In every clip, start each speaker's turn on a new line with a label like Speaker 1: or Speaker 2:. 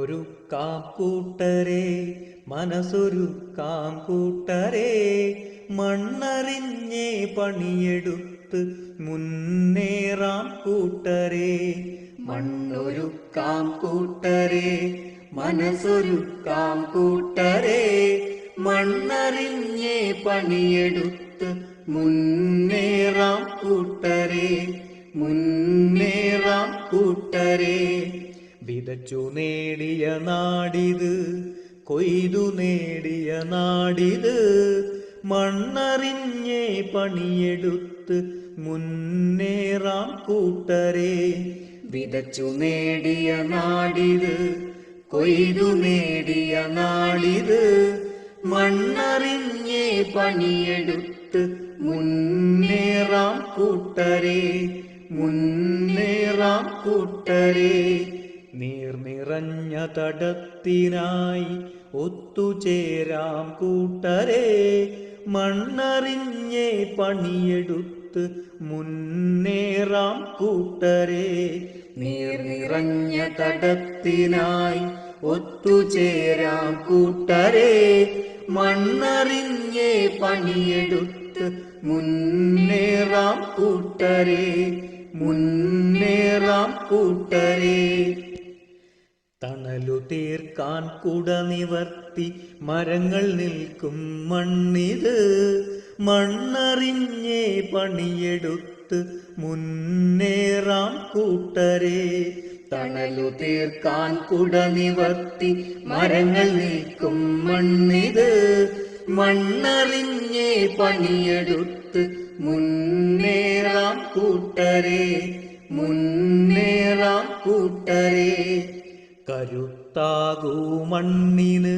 Speaker 1: ഒരു കാക്കൂട്ടരെ മനസ്സൊരു കാക്കൂട്ടരെ മണ്ണറിഞ്ഞേ പണിയെടുത്ത് മുന്നേറാം കൂട്ടരെ. മണ്ണൊരു കാക്കൂട്ടരെ മനസ്സൊരു കാക്കൂട്ടരെ മണ്ണറിഞ്ഞേ പണിയെടുത്ത് മുന്നേറാം കൂട്ടരെ മുന്നേറാം കൂട്ടരെ. വിതച്ചു നേടിയ നാടിത് കൊയ്തു നേടിയ നാടിത്. മണ്ണറിഞ്ഞേ പണിയെടുത്ത് മുന്നേറാം കൂട്ടരെ. വിതച്ചു നേടിയ നാടിത് കൊയ്തു നേടിയ നാടിത്. മണ്ണറിഞ്ഞേ പണിയെടുത്ത് മുന്നേറാം കൂട്ടരെ മുന്നേറാം കൂട്ടരെ. നീർ നിറഞ്ഞ തടത്തിനായി ഒത്തുചേരാം കൂട്ടരെ. മണ്ണറിഞ്ഞേ പണിയെടുത്ത് മുന്നേറാം കൂട്ടരെ. നീർ നിറഞ്ഞ തടത്തിനായി ഒത്തുചേരാം കൂട്ടരെ. മണ്ണറിഞ്ഞേ പണിയെടുത്ത് മുന്നേറാം കൂട്ടരെ. മുന്നേറാം കൂട്ടരെ. തണലു തീർക്കാൻ കുട നിവർത്തി മരങ്ങൾ നിൽക്കും മണ്ണിത്. മണ്ണറിഞ്ഞേ പണിയെടുത്ത് മുന്നേറാം കൂട്ടരെ. തണലു തീർക്കാൻ കുട നിവർത്തി മരങ്ങൾ നിൽക്കും മണ്ണിത്. മണ്ണറിഞ്ഞേ പണിയെടുത്ത് മുന്നേറാം കൂട്ടരെ മുന്നേറാം കൂട്ടരെ കരുത്താകൂ മണ്ണിന്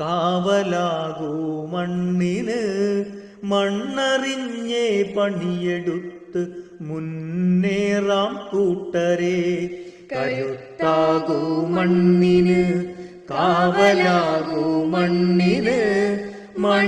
Speaker 1: കാവലാകൂ മണ്ണിന്. മണ്ണറിഞ്ഞേ പണിയെടുത്ത് മുന്നേറാം കൂട്ടരെ കരുത്താകൂ മണ്ണിന് കാവലാകൂ മണ്ണിന്. മണ്ണ്